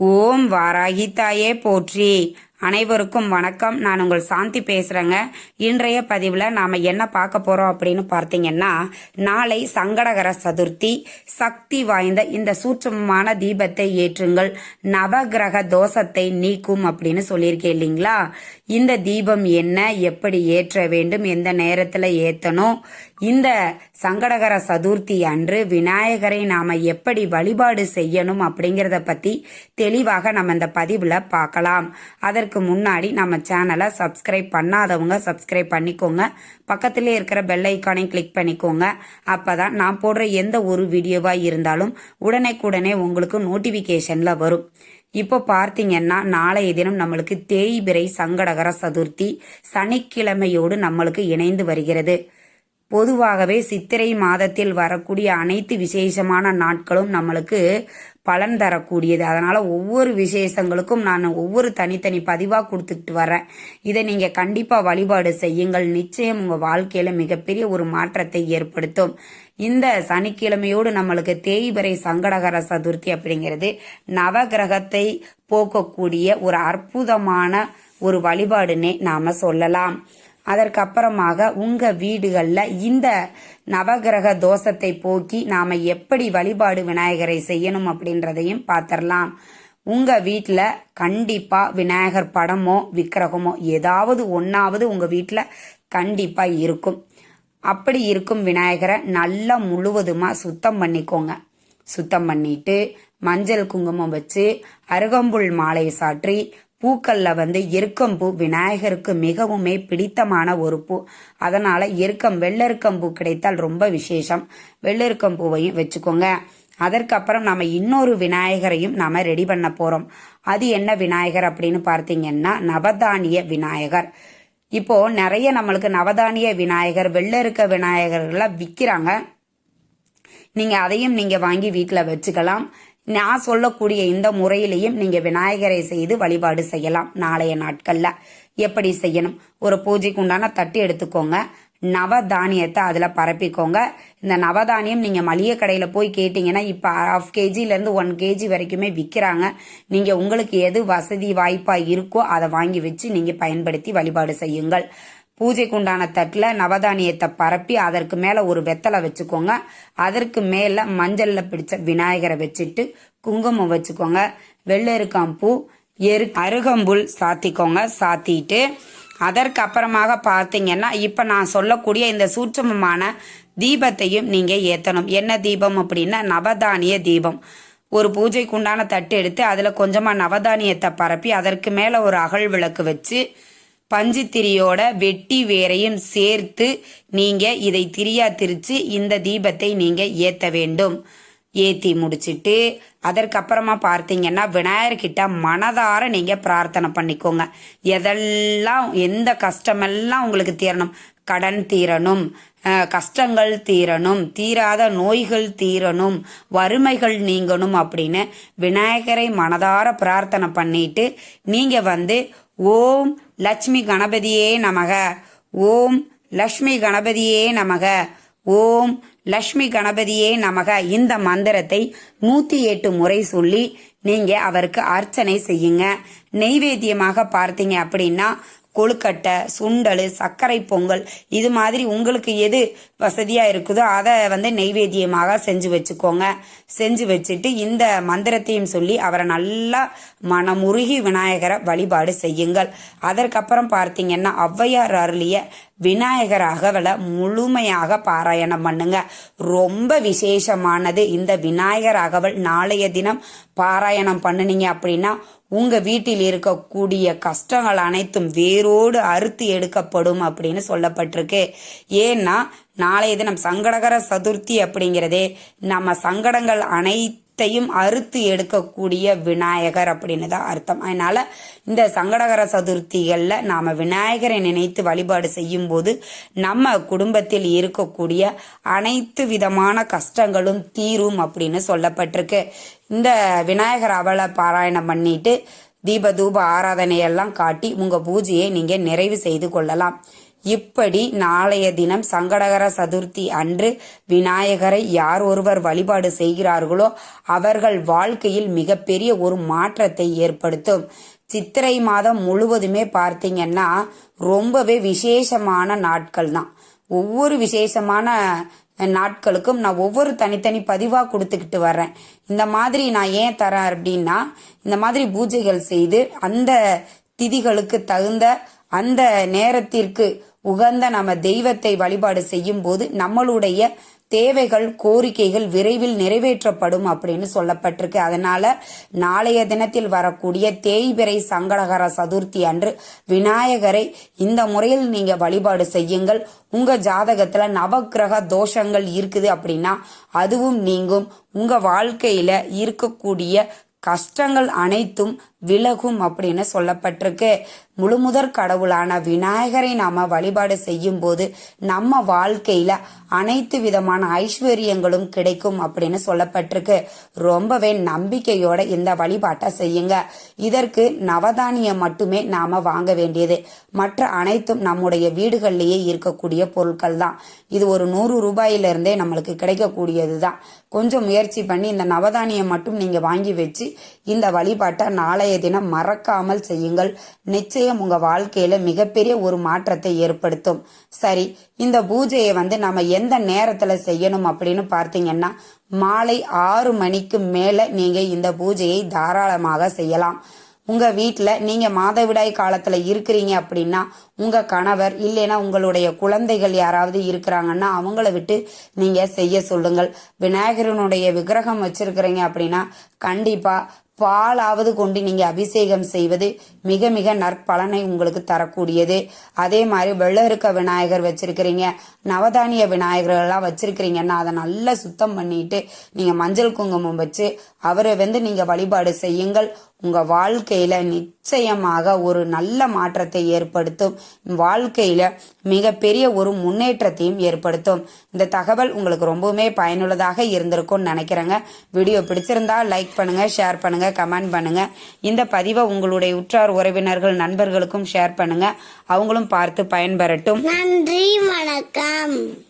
ஓம் வாராகி தாயே போற்றி. அனைவருக்கும் வணக்கம். நான் உங்கள் சாந்தி பேசுறேங்க. இன்றைய பதிவில் நாம் என்ன பார்க்க போகிறோம் அப்படின்னு பார்த்தீங்கன்னா நாளை சங்கடகர சதுர்த்தி சக்தி வாய்ந்த இந்த சூட்சமமான தீபத்தை ஏற்றுங்கள். நவகிரக தோஷத்தை நீக்கும் அப்படின்னு சொல்லியிருக்கேன் இல்லைங்களா? இந்த தீபம் என்ன எப்படி ஏற்ற வேண்டும் எந்த நேரத்தில் ஏற்றணும் இந்த சங்கடகர சதுர்த்தி அன்று விநாயகரை நாம எப்படி வழிபாடு செய்யணும் அப்படிங்கிறத பத்தி தெளிவாக நம்ம இந்த பதிவுல பார்க்கலாம். அதற்கு முன்னாடி நம்ம சேனலை சப்ஸ்கிரைப் பண்ணாதவங்க சப்ஸ்கிரைப் பண்ணிக்கோங்க. பக்கத்திலே இருக்கிற பெல் ஐக்கானை கிளிக் பண்ணிக்கோங்க. அப்பதான் நான் போடுற எந்த ஒரு வீடியோவா இருந்தாலும் உடனே உங்களுக்கு நோட்டிபிகேஷன்ல வரும். இப்போ பார்த்தீங்கன்னா நாளைய தினம் நம்மளுக்கு தேய்பிரை சங்கடகர சதுர்த்தி சனிக்கிழமையோடு நம்மளுக்கு இணைந்து வருகிறது. பொதுவாகவே சித்திரை மாதத்தில் வரக்கூடிய அனைத்து விசேஷமான நாட்களும் நம்மளுக்கு பலன் தரக்கூடியது. அதனால் ஒவ்வொரு விசேஷங்களுக்கும் நான் ஒவ்வொரு தனித்தனி பதிவாக கொடுத்துட்டு வரேன். இதை நீங்கள் கண்டிப்பாக வழிபாடு செய்யுங்கள். நிச்சயம் உங்கள் வாழ்க்கையில் மிகப்பெரிய ஒரு மாற்றத்தை ஏற்படுத்தும். இந்த சனிக்கிழமையோடு நம்மளுக்கு தேய்பிரை சங்கடகர சதுர்த்தி அப்படிங்கிறது நவகிரகத்தை போக்கக்கூடிய ஒரு அற்புதமான ஒரு வழிபாடுன்னே நாம் சொல்லலாம். அதற்கப்புறமாக உங்க வீடுகளில் இந்த நவகிரக தோஷத்தை போக்கி நாம எப்படி வழிபாடு விநாயகரை செய்யணும் அப்படின்றதையும் பார்த்துடலாம் உங்க வீட்டில் கண்டிப்பா விநாயகர் படமோ விக்கிரகமோ ஏதாவது ஒன்றாவது உங்க வீட்டில் கண்டிப்பா இருக்கும். அப்படி இருக்கும் விநாயகரை நல்லா முழுவதுமா சுத்தம் பண்ணிக்கோங்க. சுத்தம் பண்ணிட்டு மஞ்சள் குங்குமம் வச்சு அருகம்புல் மாலை சாற்றி பூக்களில் வந்து எருக்கம்பூ விநாயகருக்கு மிகவுமே பிடித்தமான ஒரு பூ. அதனால் எருக்கம் வெள்ளெருக்கம் பூ கிடைத்தால் ரொம்ப விசேஷம். வெள்ளெருக்கம் பூவையும் வச்சுக்கோங்க. அதற்கப்புறம் நம்ம இன்னொரு விநாயகரையும் நாம் ரெடி பண்ண போகிறோம் அது என்ன விநாயகர் அப்படின்னு பார்த்தீங்கன்னா நவதானிய விநாயகர். இப்போ நிறைய நம்மளுக்கு நவதானிய விநாயகர் வெள்ளெருக்க விநாயகர்கள்லாம் விற்கிறாங்க நீங்கள் அதையும் நீங்கள் வாங்கி வீட்டில் வச்சுக்கலாம். நான் சொல்லக்கூடிய இந்த முறையிலையும் நீங்க விநாயகரை செய்து வழிபாடு செய்யலாம் நாளைய நாட்கள்ல. எப்படி செய்யணும்? ஒரு பூஜைக்கு உண்டான தட்டு எடுத்துக்கோங்க. நவதானியத்தை அதில் பரப்பிக்கோங்க. இந்த நவதானியம் நீங்கள் மளிகை கடையில் போய் கேட்டிங்கன்னா இப்போ ஹாஃப் கேஜிலேருந்து ஒன் கேஜி வரைக்குமே விற்கிறாங்க நீங்கள் உங்களுக்கு எது வசதி வாய்ப்பாக இருக்கோ அதை வாங்கி வச்சு நீங்கள் பயன்படுத்தி வழிபாடு செய்யுங்கள். பூஜைக்கு உண்டான தட்டில் நவதானியத்தை பரப்பி அதற்கு மேலே ஒரு வெத்தலை வச்சுக்கோங்க. அதற்கு மேலே மஞ்சளில் பிடிச்ச விநாயகரை வச்சுட்டு குங்குமம் வச்சுக்கோங்க. வெள்ளெருக்காம் பூ எரு அருகம்புல் சாத்திக்கோங்க சாத்திட்டு. அதற்கு அப்புறமாக பார்த்தீங்கன்னா இப்போ நான் சொல்லக்கூடிய இந்த சூட்சமமான தீபத்தையும் நீங்கள் ஏற்றணும் என்ன தீபம் அப்படின்னா நவதானிய தீபம். ஒரு பூஜைக்குண்டான தட்டு எடுத்து அதில் கொஞ்சமாக நவதானியத்தை பரப்பி அதற்கு மேலே ஒரு அகல் விளக்கு வச்சு பஞ்சு திரியோட வெட்டி வேரையும் சேர்த்து நீங்க இதை திரியா திரிச்சு இந்த தீபத்தை நீங்க ஏத்த வேண்டும். ஏற்றி முடிச்சுட்டு அதற்கப்புறமா பார்த்தீங்கன்னா விநாயகர்கிட்ட மனதார நீங்கள் பிரார்த்தனை பண்ணிக்கோங்க. எதெல்லாம் எந்த கஷ்டமெல்லாம் உங்களுக்கு தீரணும்? கடன் தீரணும் கஷ்டங்கள் தீரணும் தீராத நோய்கள் தீரணும் வறுமைகள் நீங்கணும் அப்படின்னு விநாயகரை மனதார பிரார்த்தனை பண்ணிட்டு நீங்கள் வந்து ஓம் லட்சுமி கணபதியே நமக. ஓம் லக்ஷ்மி கணபதியே நமக. ஓம் லக்ஷ்மி கணபதியே நமக. இந்த மந்திரத்தை நூத்தி எட்டு முறை சொல்லி நீங்க அவருக்கு அர்ச்சனை செய்யுங்க. நெய்வேத்தியமாக பார்த்தீங்க அப்படின்னா கொழுக்கட்டை சுண்டல் சர்க்கரை பொங்கல் இது மாதிரி உங்களுக்கு எது வசதியாக இருக்குதோ அதை வந்து நெய்வேத்தியமாக செஞ்சு வச்சுக்கோங்க. செஞ்சு வச்சுட்டு இந்த மந்திரத்தையும் சொல்லி அவரை நல்லா மனமுருகி விநாயகரை வழிபாடு செய்யுங்கள். அதற்கப்புறம் பார்த்தீங்கன்னா ஔவையார் அருளிய விநாயகர் அகவலை முழுமையாக பாராயணம் பண்ணுங்க. ரொம்ப விசேஷமானது இந்த விநாயகர் அகவல் நாளைய தினம் பாராயணம் பண்ணினீங்க அப்படின்னா உங்க வீட்டில் இருக்கக்கூடிய கஷ்டங்கள் அனைத்தும் வேரோடு அறுத்து எடுக்கப்படும் அப்படின்னு சொல்லப்பட்டிருக்கு. ஏன்னா நாளைய தினம் சங்கடகர சதுர்த்தி அப்படிங்கிறதே நம்ம சங்கடங்கள் அனைத்தையும் அறுத்து எடுக்கக்கூடிய விநாயகர் அப்படின்னு தான் அர்த்தம். அதனால இந்த சங்கடகர சதுர்த்திகளில் நாம் விநாயகரை நினைத்து வழிபாடு செய்யும் போது நம்ம குடும்பத்தில் இருக்கக்கூடிய அனைத்து விதமான கஷ்டங்களும் தீரும் அப்படின்னு சொல்லப்பட்டிருக்கு. இந்த விநாயகர் அவளை பாராயணம் பண்ணிட்டு தீப தூப ஆராதனையெல்லாம் காட்டி உங்கள் பூஜையை நீங்கள் நிறைவு செய்து கொள்ளலாம். இப்படி நாளைய தினம் சங்கடகர சதுர்த்தி அன்று விநாயகரை யார் ஒருவர் வழிபாடு செய்கிறார்களோ அவர்கள் வாழ்க்கையில் மிகப்பெரிய ஒரு மாற்றத்தை ஏற்படுத்தும். சித்திரை மாதம் முழுவதுமே பார்த்தீங்கன்னா ரொம்பவே விசேஷமான நாட்கள் தான். ஒவ்வொரு விசேஷமான நாட்களுக்கும் நான் ஒவ்வொரு தனித்தனி பதிவாக கொடுத்துக்கிட்டு வர்றேன். இந்த மாதிரி நான் ஏன் தரேன் அப்படின்னா இந்த மாதிரி பூஜைகள் செய்து அந்த திதிகளுக்கு தகுந்த அந்த நேரத்திற்கு உகந்த நம்ம தெய்வத்தை வழிபாடு செய்யும் போது நம்மளுடைய தேவைகள் கோரிக்கைகள் விரைவில் நிறைவேற்றப்படும் அப்படின்னு சொல்லப்பட்டிருக்கு. அதனால நாளைய தினத்தில் வரக்கூடிய தேய்பிறை சங்கடகர சதுர்த்தி அன்று விநாயகரை இந்த முறையில் நீங்க வழிபாடு செய்யுங்கள். உங்க ஜாதகத்துல நவக்கிரக தோஷங்கள் இருக்குது அப்படின்னா அதுவும் நீங்கும். உங்க வாழ்க்கையில இருக்கக்கூடிய கஷ்டங்கள் அனைத்தும் விலகும் அப்படின்னு சொல்லப்பட்டிருக்கு. முழுமுதற் கடவுளான விநாயகரை நாம வழிபாடு செய்யும் போது நம்ம வாழ்க்கையில அனைத்து விதமான ஐஸ்வர்யங்களும் கிடைக்கும் அப்படின்னு சொல்லப்பட்டிருக்கு. ரொம்பவே நம்பிக்கையோட இந்த வழிபாட்டை செய்யுங்க. இதற்கு நவதானியம் மட்டுமே நாம வாங்க வேண்டியது. மற்ற அனைத்தும் நம்முடைய வீடுகள்லேயே இருக்கக்கூடிய பொருட்கள் தான். இது ஒரு நூறு ரூபாயிலிருந்தே நம்மளுக்கு கிடைக்கக்கூடியது தான் கொஞ்சம் முயற்சி பண்ணி இந்த நவதானியம் மட்டும் நீங்க வாங்கி வச்சு இந்த வழிபாட்டை நாளை நாளைய தினம் மறக்காமல் செய்யுங்கள். நிச்சயம் உங்க வாழ்க்கையில மிகப்பெரிய ஒரு மாற்றத்தை ஏற்படுத்தும். சரி இந்த பூஜையை வந்து நம்ம எந்த நேரத்துல செய்யணும் அப்படின்னு பார்த்தீங்கன்னா மாலை ஆறு மணிக்கு மேல நீங்க இந்த பூஜையை தாராளமாக செய்யலாம். உங்க வீட்டில் நீங்க மாதவிடாய் காலத்துல இருக்கிறீங்க அப்படின்னா உங்க கணவர் இல்லைன்னா உங்களுடைய குழந்தைகள் யாராவது இருக்கிறாங்கன்னா அவங்கள விட்டு நீங்க செய்ய சொல்லுங்கள். விநாயகரனுடைய விக்கிரகம் வச்சிருக்கிறீங்க அப்படின்னா கண்டிப்பா பாலாவது கொண்டு நீங்கள் அபிஷேகம் செய்வது மிக மிக நற்பலனை உங்களுக்கு தரக்கூடியது. அதே மாதிரி வெள்ளருக்க விநாயகர் வச்சுருக்கிறீங்க நவதானிய விநாயகர்கள்லாம் வச்சுருக்கிறீங்கன்னா அதை நல்லா சுத்தம் பண்ணிட்டு நீங்கள் மஞ்சள் குங்குமம் வச்சு அவரை வந்து நீங்கள் வழிபாடு செய்யுங்கள். உங்க வாழ்க்கையில நிச்சயமாக ஒரு நல்ல மாற்றத்தை ஏற்படுத்தும். வாழ்க்கையில மிகப்பெரிய ஒரு முன்னேற்றத்தையும் ஏற்படுத்தும். இந்த தகவல் உங்களுக்கு ரொம்பவுமே பயனுள்ளதாக இருந்திருக்கும்னு நினைக்கிறேங்க. வீடியோ பிடிச்சிருந்தா லைக் பண்ணுங்க ஷேர் பண்ணுங்க கமெண்ட் பண்ணுங்க. இந்த பதிவை உங்களுடைய உற்றார் உறவினர்கள் நண்பர்களுக்கும் ஷேர் பண்ணுங்க. அவங்களும் பார்த்து பயன்பெறட்டும். நன்றி வணக்கம்.